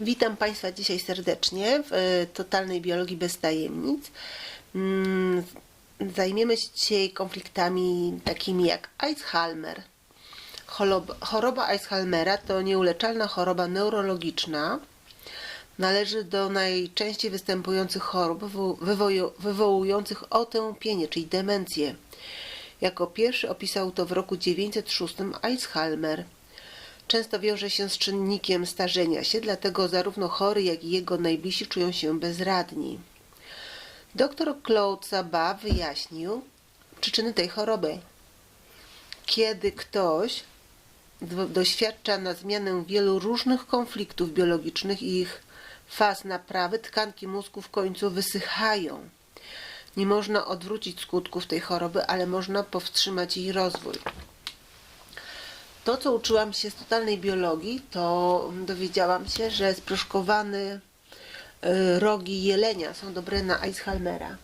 Witam Państwa dzisiaj serdecznie w e, Totalnej Biologii bez Tajemnic. Mm, Zajmiemy się dzisiaj konfliktami takimi jak Alzheimer. Choroba, Alzheimera to nieuleczalna choroba neurologiczna. Należy do najczęściej występujących chorób wywołujących otępienie, czyli demencję. Jako pierwszy opisał to w roku 906 Alzheimer. Często wiąże się z czynnikiem starzenia się, dlatego zarówno chory, jak i jego najbliżsi czują się bezradni. Dr Claude Sabat wyjaśnił przyczyny tej choroby. Kiedy ktoś do- doświadcza na zmianę wielu różnych konfliktów biologicznych i ich faz naprawy, tkanki mózgu w końcu wysychają. Nie można odwrócić skutków tej choroby, ale można powstrzymać jej rozwój. To, co uczyłam się z totalnej biologii, to dowiedziałam się, że sproszkowane rogi jelenia są dobre na Alzheimera.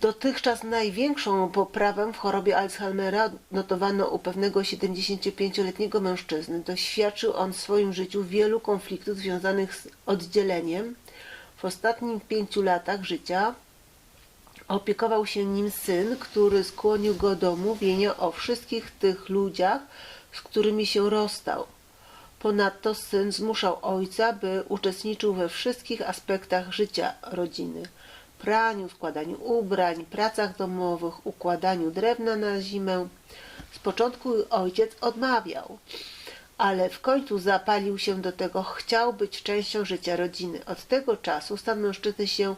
Dotychczas największą poprawę w chorobie Alzheimera notowano u pewnego 75-letniego mężczyzny. Doświadczył on w swoim życiu wielu konfliktów związanych z oddzieleniem. W ostatnich pięciu latach życia opiekował się nim syn, który skłonił go do mówienia o wszystkich tych ludziach, z którymi się rozstał. Ponadto syn zmuszał ojca, by uczestniczył we wszystkich aspektach życia rodziny praniu, składaniu ubrań, pracach domowych, układaniu drewna na zimę. Z początku ojciec odmawiał, ale w końcu zapalił się do tego, chciał być częścią życia rodziny. Od tego czasu stan mężczyzny się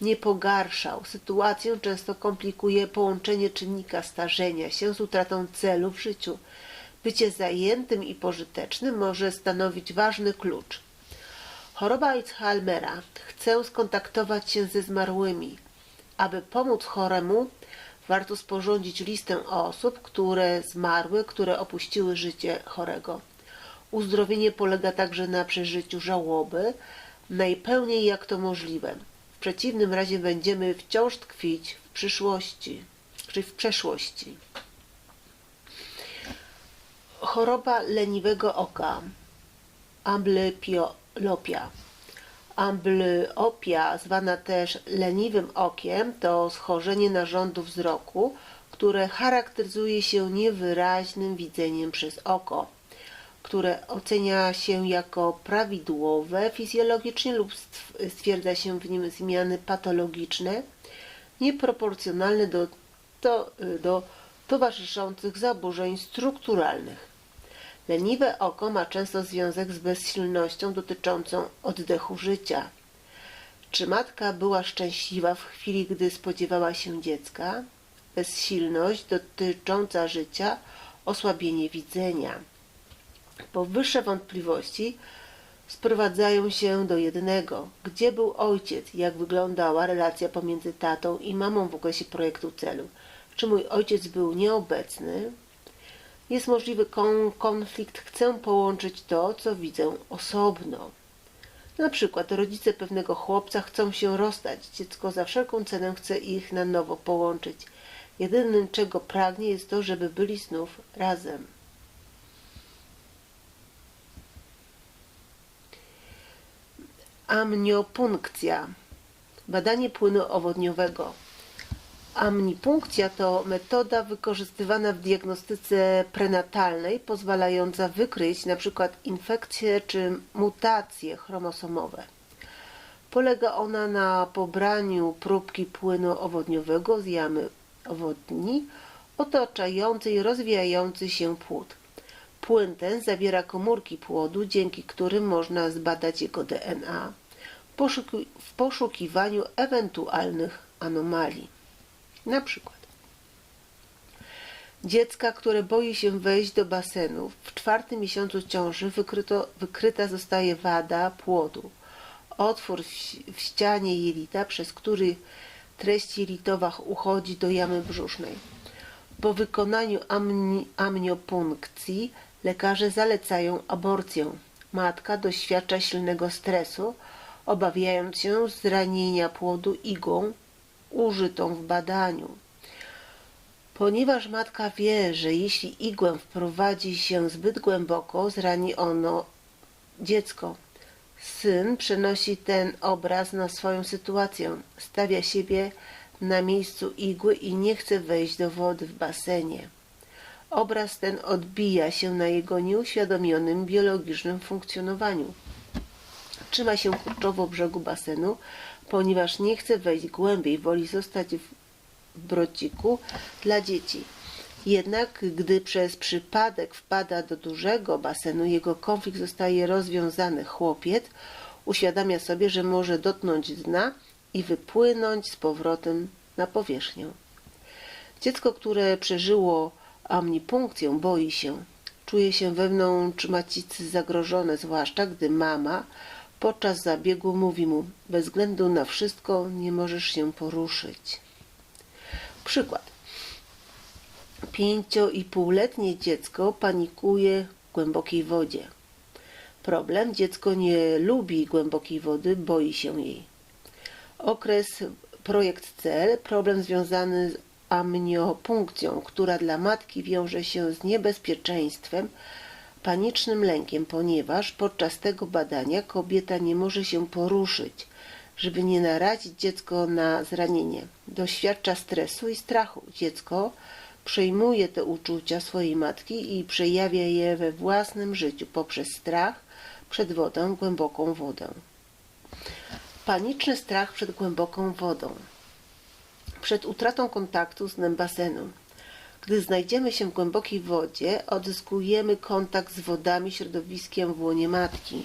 nie pogarszał. Sytuację często komplikuje połączenie czynnika starzenia się z utratą celu w życiu. Bycie zajętym i pożytecznym może stanowić ważny klucz. Choroba Alzheimera chce skontaktować się ze zmarłymi. Aby pomóc choremu, warto sporządzić listę osób, które zmarły, które opuściły życie chorego. Uzdrowienie polega także na przeżyciu żałoby, najpełniej jak to możliwe. Przeciwnym razie będziemy wciąż tkwić w przyszłości, czy w przeszłości. Choroba leniwego oka, amblyopia. Amblyopia, zwana też leniwym okiem, to schorzenie narządu wzroku, które charakteryzuje się niewyraźnym widzeniem przez oko, które ocenia się jako prawidłowe fizjologicznie lub stw- stwierdza się w nim zmiany patologiczne, nieproporcjonalne do, do towarzyszących zaburzeń strukturalnych. Leniwe oko ma często związek z bezsilnością dotyczącą oddechu życia. Czy matka była szczęśliwa w chwili, gdy spodziewała się dziecka? Bezsilność dotycząca życia, osłabienie widzenia. Powyższe wątpliwości sprowadzają się do jednego. Gdzie był ojciec? Jak wyglądała relacja pomiędzy tatą i mamą w okresie projektu celu? Czy mój ojciec był nieobecny? Jest możliwy kon- konflikt, chcę połączyć to, co widzę osobno. Na przykład rodzice pewnego chłopca chcą się rozstać, dziecko za wszelką cenę chce ich na nowo połączyć. Jedynym, czego pragnie, jest to, żeby byli znów razem. Amniopunkcja. Badanie płynu owodniowego. Amnipunkcja to metoda wykorzystywana w diagnostyce prenatalnej, pozwalająca wykryć np. infekcje czy mutacje chromosomowe. Polega ona na pobraniu próbki płynu owodniowego z jamy owodni otaczającej rozwijający się płód. Płyn ten zawiera komórki płodu, dzięki którym można zbadać jego DNA w poszukiwaniu ewentualnych anomalii. Na przykład dziecka, które boi się wejść do basenu, w czwartym miesiącu ciąży wykryto, wykryta zostaje wada płodu. Otwór w, w ścianie jelita, przez który treść jelitowa uchodzi do jamy brzusznej. Po wykonaniu amni, amniopunkcji lekarze zalecają aborcję. Matka doświadcza silnego stresu, obawiając się zranienia płodu igłą użytą w badaniu. Ponieważ matka wie, że jeśli igłę wprowadzi się zbyt głęboko, zrani ono dziecko. Syn przenosi ten obraz na swoją sytuację. Stawia siebie na miejscu igły i nie chce wejść do wody w basenie. Obraz ten odbija się na jego nieuświadomionym biologicznym funkcjonowaniu. Trzyma się kurczowo brzegu basenu, ponieważ nie chce wejść głębiej, woli zostać w brociku dla dzieci. Jednak gdy przez przypadek wpada do dużego basenu, jego konflikt zostaje rozwiązany. Chłopiec uświadamia sobie, że może dotknąć dna i wypłynąć z powrotem na powierzchnię. Dziecko, które przeżyło omnipunkcję, boi się. Czuje się wewnątrz macicy zagrożone, zwłaszcza gdy mama podczas zabiegu mówi mu: Bez względu na wszystko nie możesz się poruszyć. Przykład. Pięcio i półletnie dziecko panikuje w głębokiej wodzie. Problem. Dziecko nie lubi głębokiej wody, boi się jej. Okres projekt cel. Problem związany z amniopunkcją, która dla matki wiąże się z niebezpieczeństwem, panicznym lękiem, ponieważ podczas tego badania kobieta nie może się poruszyć, żeby nie narazić dziecko na zranienie. Doświadcza stresu i strachu. Dziecko przejmuje te uczucia swojej matki i przejawia je we własnym życiu poprzez strach przed wodą, głęboką wodę. Paniczny strach przed głęboką wodą. Przed utratą kontaktu z dnem basenu. Gdy znajdziemy się w głębokiej wodzie, odzyskujemy kontakt z wodami, środowiskiem w łonie matki.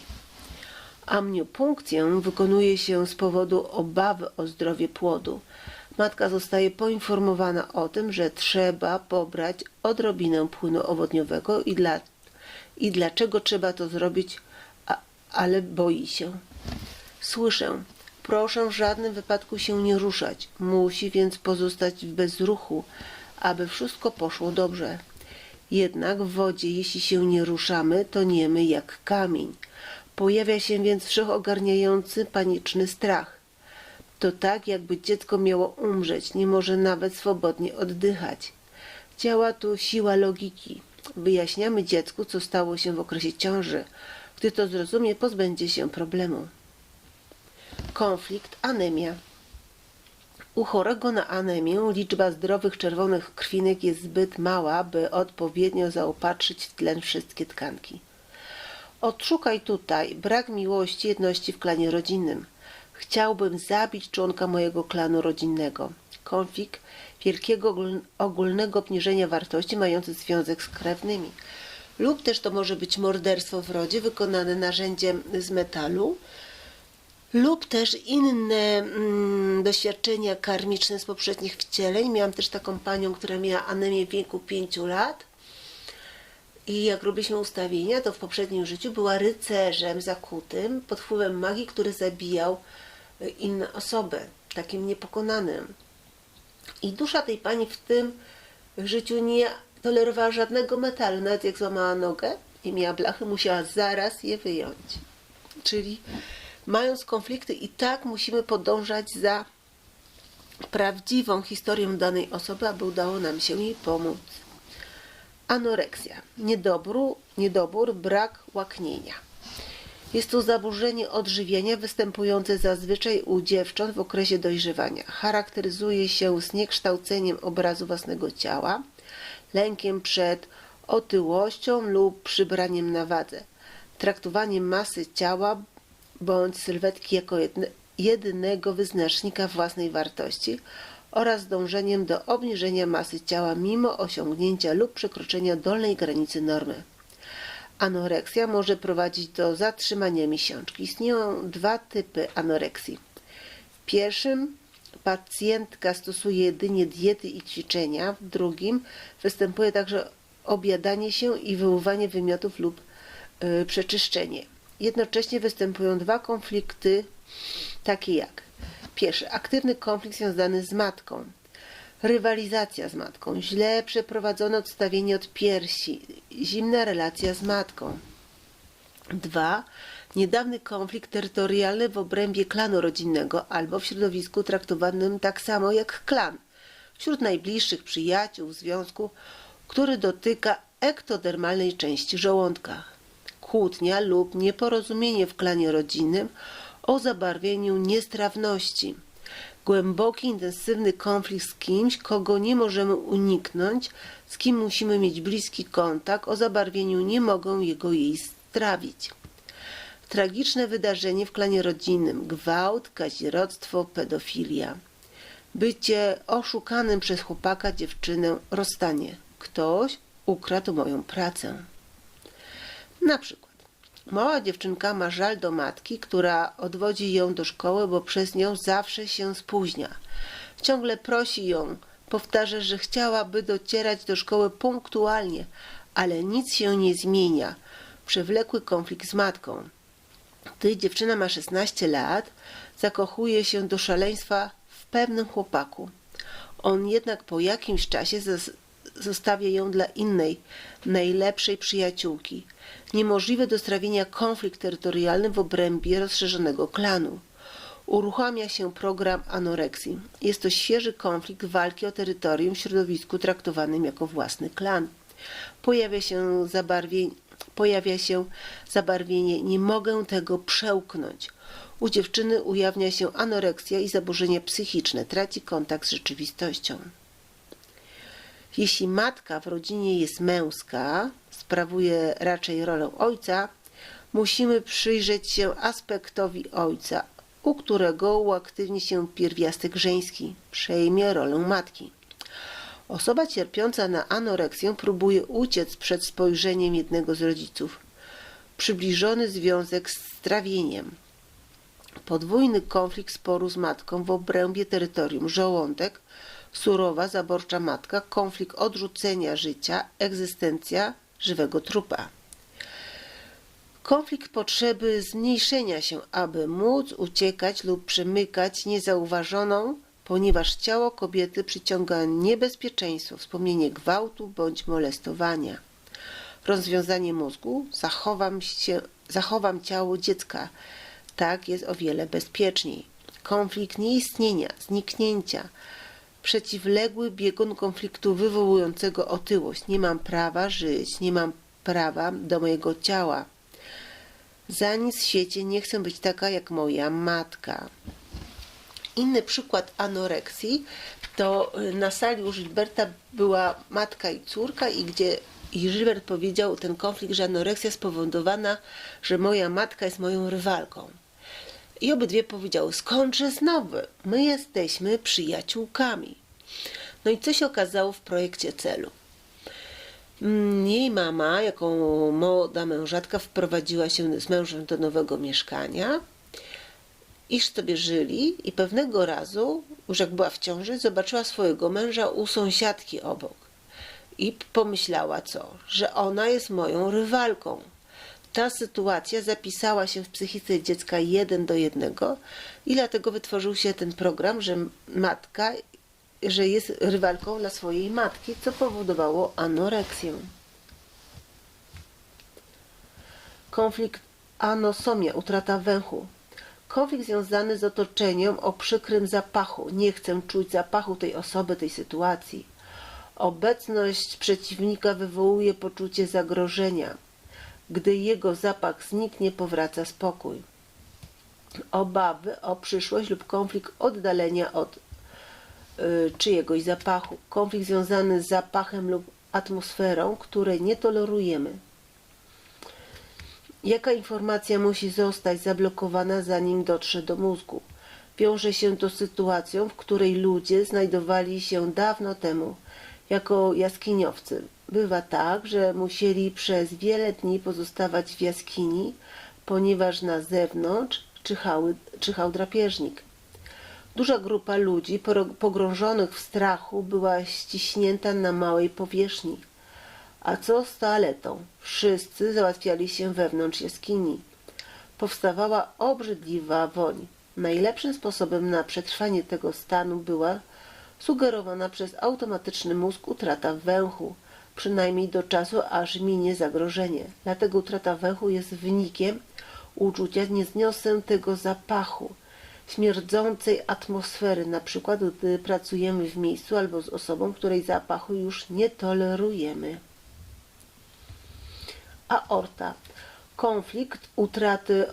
Amniopunkcję wykonuje się z powodu obawy o zdrowie płodu. Matka zostaje poinformowana o tym, że trzeba pobrać odrobinę płynu owodniowego i, dla, i dlaczego trzeba to zrobić, a, ale boi się. Słyszę, proszę w żadnym wypadku się nie ruszać. Musi więc pozostać w bezruchu, aby wszystko poszło dobrze. Jednak w wodzie, jeśli się nie ruszamy, toniemy jak kamień. Pojawia się więc wszechogarniający, paniczny strach. To tak, jakby dziecko miało umrzeć, nie może nawet swobodnie oddychać. Działa tu siła logiki. Wyjaśniamy dziecku, co stało się w okresie ciąży. Gdy to zrozumie, pozbędzie się problemu. Konflikt, anemia. U chorego na anemię liczba zdrowych czerwonych krwinek jest zbyt mała, by odpowiednio zaopatrzyć w tlen wszystkie tkanki. Odszukaj tutaj brak miłości, jedności w klanie rodzinnym. Chciałbym zabić członka mojego klanu rodzinnego. Konflikt wielkiego ogólnego obniżenia wartości mający związek z krewnymi. Lub też to może być morderstwo w rodzie wykonane narzędziem z metalu, lub też inne mm, doświadczenia karmiczne z poprzednich wcieleń. Miałam też taką panią, która miała anemię w wieku 5 lat. I jak robiliśmy ustawienia, to w poprzednim życiu była rycerzem zakutym pod wpływem magii, który zabijał y, inne osoby, takim niepokonanym. I dusza tej pani w tym życiu nie tolerowała żadnego metalu, nawet jak złamała nogę i miała blachy, musiała zaraz je wyjąć. Czyli mając konflikty i tak musimy podążać za prawdziwą historią danej osoby, aby udało nam się jej pomóc. Anoreksja. Niedobór, niedobór, brak łaknienia. Jest to zaburzenie odżywiania występujące zazwyczaj u dziewcząt w okresie dojrzewania. Charakteryzuje się zniekształceniem obrazu własnego ciała, lękiem przed otyłością lub przybraniem na wadze, traktowaniem masy ciała bądź sylwetki jako jedne, jedynego wyznacznika własnej wartości oraz dążeniem do obniżenia masy ciała mimo osiągnięcia lub przekroczenia dolnej granicy normy. Anoreksja może prowadzić do zatrzymania miesiączki. Istnieją dwa typy anoreksji. W pierwszym pacjentka stosuje jedynie diety i ćwiczenia, w drugim występuje także objadanie się i wyłuwanie wymiotów lub yy, przeczyszczenie. Jednocześnie występują dwa konflikty, takie jak Pierwszy, aktywny konflikt związany z matką. Rywalizacja z matką, źle przeprowadzone odstawienie od piersi, zimna relacja z matką. Dwa, niedawny konflikt terytorialny w obrębie klanu rodzinnego albo w środowisku traktowanym tak samo jak klan, wśród najbliższych przyjaciół, związku, który dotyka ektodermalnej części żołądka. Kłótnia lub nieporozumienie w klanie rodzinnym o zabarwieniu niestrawności. Głęboki, intensywny konflikt z kimś, kogo nie możemy uniknąć, z kim musimy mieć bliski kontakt, o zabarwieniu nie mogą jego jej strawić. Tragiczne wydarzenie w klanie rodzinnym, gwałt, kazirodztwo, pedofilia. Bycie oszukanym przez chłopaka, dziewczynę, rozstanie. Ktoś ukradł moją pracę. Na przykład, mała dziewczynka ma żal do matki, która odwodzi ją do szkoły, bo przez nią zawsze się spóźnia. Ciągle prosi ją, powtarza, że chciałaby docierać do szkoły punktualnie, ale nic się nie zmienia. Przewlekły konflikt z matką. Gdy dziewczyna ma 16 lat, zakochuje się do szaleństwa w pewnym chłopaku. On jednak po jakimś czasie zostawia ją dla innej, najlepszej przyjaciółki. Niemożliwe do strawienia konflikt terytorialny w obrębie rozszerzonego klanu. Uruchamia się program anoreksji. Jest to świeży konflikt walki o terytorium w środowisku traktowanym jako własny klan. Pojawia się zabarwienie, pojawia się zabarwienie nie mogę tego przełknąć. U dziewczyny ujawnia się anoreksja i zaburzenia psychiczne, traci kontakt z rzeczywistością. Jeśli matka w rodzinie jest męska, sprawuje raczej rolę ojca, musimy przyjrzeć się aspektowi ojca, u którego uaktywni się pierwiastek żeński, przejmie rolę matki. Osoba cierpiąca na anoreksję próbuje uciec przed spojrzeniem jednego z rodziców. Przybliżony związek z trawieniem. Podwójny konflikt sporu z matką w obrębie terytorium żołądek, surowa, zaborcza matka, konflikt odrzucenia życia, egzystencja żywego trupa. Konflikt potrzeby zmniejszenia się, aby móc uciekać lub przemykać niezauważoną, ponieważ ciało kobiety przyciąga niebezpieczeństwo, wspomnienie gwałtu bądź molestowania. Rozwiązanie mózgu, zachowam, się, zachowam ciało dziecka, tak jest o wiele bezpieczniej. Konflikt nieistnienia, zniknięcia, przeciwległy biegun konfliktu wywołującego otyłość. Nie mam prawa żyć, nie mam prawa do mojego ciała. Za nic w świecie nie chcę być taka jak moja matka. Inny przykład anoreksji to y, na sali u Gilberta była matka i córka i gdzie i Gilbert powiedział ten konflikt, że anoreksja spowodowana, że moja matka jest moją rywalką. I obydwie powiedziały, skądże znowu, my jesteśmy przyjaciółkami. No i co się okazało w projekcie celu? Mm, Jej mama, jako młoda mężatka, wprowadziła się z mężem do nowego mieszkania, iż sobie żyli i pewnego razu, już jak była w ciąży, zobaczyła swojego męża u sąsiadki obok. I pomyślała co? Że ona jest moją rywalką. Ta sytuacja zapisała się w psychice dziecka jeden do jednego i dlatego wytworzył się ten program, że matka, że jest rywalką dla swojej matki, co powodowało anoreksję. Konflikt anosomia, utrata węchu. Konflikt związany z otoczeniem o przykrym zapachu. Nie chcę czuć zapachu tej osoby, tej sytuacji. Obecność przeciwnika wywołuje poczucie zagrożenia. Gdy jego zapach zniknie, powraca spokój. Obawy o przyszłość lub konflikt oddalenia od y, czyjegoś zapachu. Konflikt związany z zapachem lub atmosferą, której nie tolerujemy. Jaka informacja musi zostać zablokowana, zanim dotrze do mózgu? Wiąże się to z sytuacją, w której ludzie znajdowali się dawno temu jako jaskiniowcy. Bywa tak, że musieli przez wiele dni pozostawać w jaskini, ponieważ na zewnątrz czyhały, czyhał drapieżnik. Duża grupa ludzi pogrążonych w strachu była ściśnięta na małej powierzchni. A co z toaletą? Wszyscy załatwiali się wewnątrz jaskini. Powstawała obrzydliwa woń. Najlepszym sposobem na przetrwanie tego stanu była sugerowana przez automatyczny mózg utrata węchu, przynajmniej do czasu, aż minie zagrożenie. Dlatego utrata węchu jest wynikiem uczucia nie zniosę tego zapachu, śmierdzącej atmosfery, na przykład gdy pracujemy w miejscu albo z osobą, której zapachu już nie tolerujemy. Aorta. konflikt utraty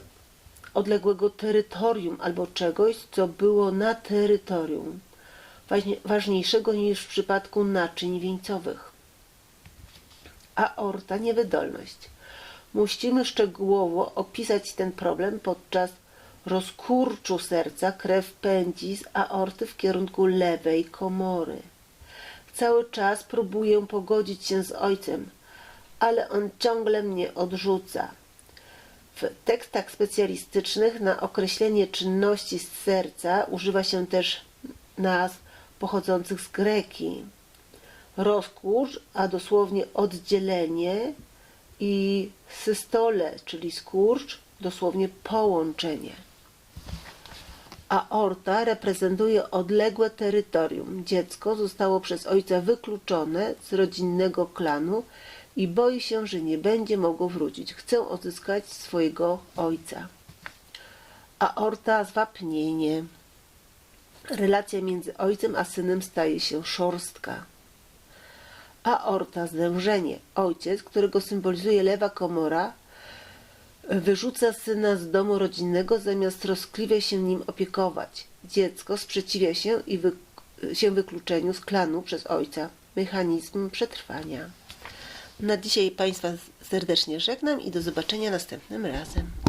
odległego terytorium albo czegoś, co było na terytorium, ważniejszego niż w przypadku naczyń wieńcowych. Aorta niewydolność. Musimy szczegółowo opisać ten problem podczas rozkurczu serca. Krew pędzi z aorty w kierunku lewej komory. Cały czas próbuję pogodzić się z ojcem, ale on ciągle mnie odrzuca. W tekstach specjalistycznych na określenie czynności serca używa się też nazw pochodzących z greki. Rozkurcz, a dosłownie oddzielenie i systole, czyli skurcz, dosłownie połączenie. Aorta reprezentuje odległe terytorium. Dziecko zostało przez ojca wykluczone z rodzinnego klanu i boi się, że nie będzie mogło wrócić. Chce odzyskać swojego ojca. Aorta zwapnienie. Relacja między ojcem a synem staje się szorstka. Aorta zwężenie. Ojciec, którego symbolizuje lewa komora, wyrzuca syna z domu rodzinnego zamiast troskliwie się nim opiekować. Dziecko sprzeciwia się i wy, się wykluczeniu z klanu przez ojca. Mechanizm przetrwania. Na dzisiaj Państwa serdecznie żegnam i do zobaczenia następnym razem.